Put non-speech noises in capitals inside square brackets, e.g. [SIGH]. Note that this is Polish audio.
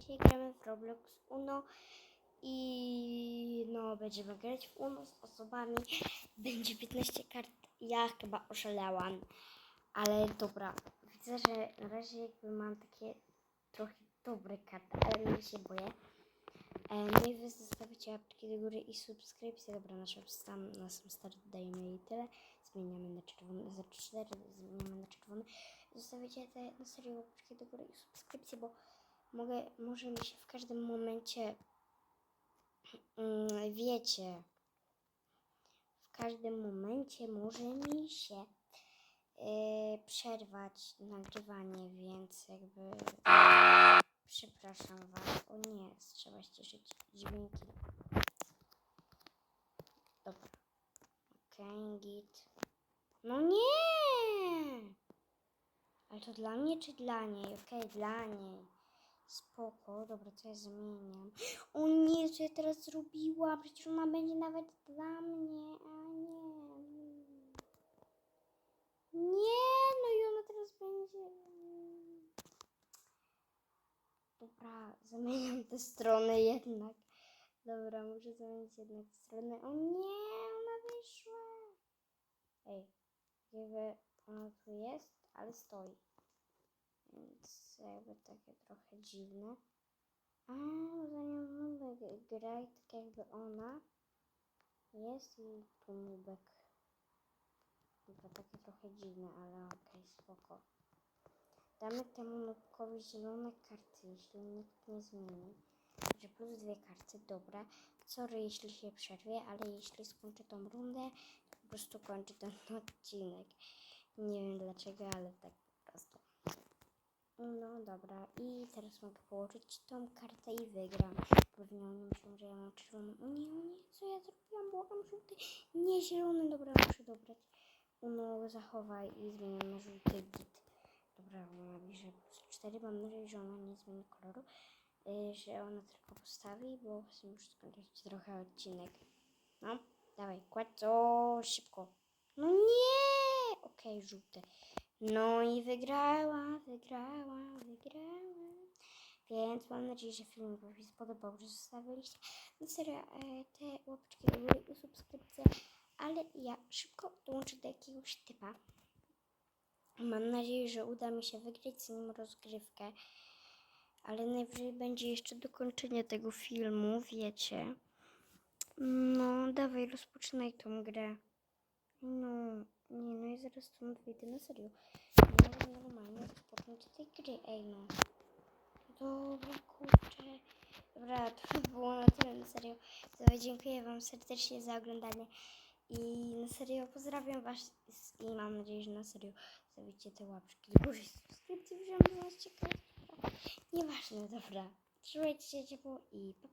Dzisiaj gramy w Roblox Uno i no będziemy grać w Uno z osobami. Będzie 15 kart. Ja chyba oszalałam, ale dobra. Widzę, że na razie jakby mam takie trochę dobre karty, ale mnie się boję. E, No i wy zostawicie łapki do góry i subskrypcję. Dobra, nasza sam, na sam start dajemy jej tyle. Zmieniamy na czerwony, za 4 zmieniamy na czerwony. Zostawicie te na serio łapki do góry i subskrypcję, bo mogę, może mi się w każdym momencie, mm, wiecie, w każdym momencie może mi się yy, przerwać nagrywanie, więc jakby przepraszam Was. O nie, trzeba ściszyć dźwięki. Dobra. Okej, git. No nie! Ale to dla mnie czy dla niej? Okej, dla niej. Spoko, dobra, to ja zmieniam. O nie, co ja teraz zrobiłam? Przecież ona będzie nawet dla mnie, a nie. Nie, no i ona teraz będzie. Dobra, zamieniam tę stronę jednak. Dobra, muszę zamienić jednak stronę. O nie, ona wyszła. Ej, jakby ona tu jest, ale stoi. Więc jakby takie trochę dziwne. A, za nią nubek gra i tak jakby ona jest i tu nubek. Dobra, takie trochę dziwne, ale okej, spoko. Damy temu nubkowi zielone karty, jeśli nikt nie zmieni. Że plus dwie karty, dobra. Sorry, jeśli się przerwie, ale jeśli skończę tą rundę, po prostu kończę ten [LAUGHS] odcinek. Nie wiem dlaczego, ale tak. No dobra, i teraz mogę położyć tą kartę i wygram. Pewnie oni myślą, że ja mam czerwoną. Nie, nie, co ja zrobiłam? Błagam żółty. Nie, zielony, dobra, muszę dobrać. Uno, zachowaj i zmieniam na żółty git. Dobra, ona bierze plus 4. Mam nadzieję, że ona nie zmieni koloru. Yy, że ona tylko postawi, bo chcę już skończyć trochę odcinek. No, dawaj, kładź szybko. No nie! Okej, żółte. No i wygrała, wygrała, wygrała. Więc mam nadzieję, że film Wam się spodobał, że zostawiliście na serio e, te łapeczki do i subskrypcje. Ale ja szybko dołączę do jakiegoś typa. Mam nadzieję, że uda mi się wygrać z nim rozgrywkę. Ale najwyżej będzie jeszcze dokończenie tego filmu, wiecie. No, dawaj, rozpoczynaj tą grę. No, nie, no i zaraz stąd wyjdę, na serio. Nie mogę normalnie rozpocząć tej gry, ej no. Dobra, kurczę. Dobra, [LAUGHS] to by było na tyle, na serio. To dziękuję Wam serdecznie za oglądanie. I na serio pozdrawiam Was i mam nadzieję, że na serio zostawicie te łapki do góry i subskrypcje, wziąłem do Was ciekawe. Nieważne, dobra. Trzymajcie się ciepło i pa, pa.